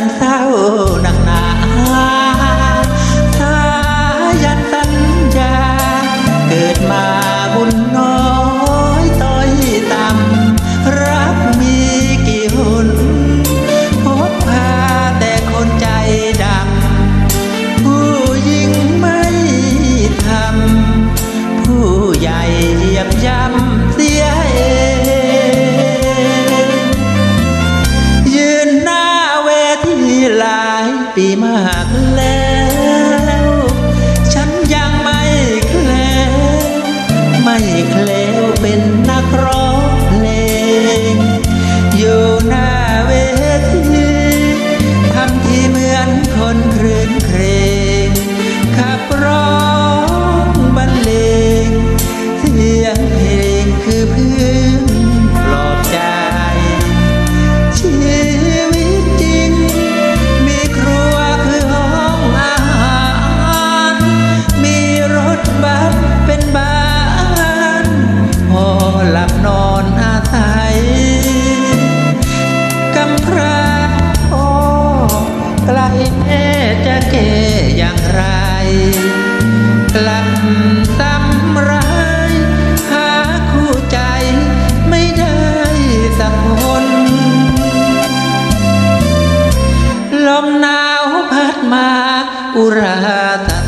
lanzado. Una ปีมากแล้ว แม่จะเกอย่างไร กลับซ้ำร้ายหาคู่ใจไม่ได้สักคน ลมหนาวพัดมาอุราตัน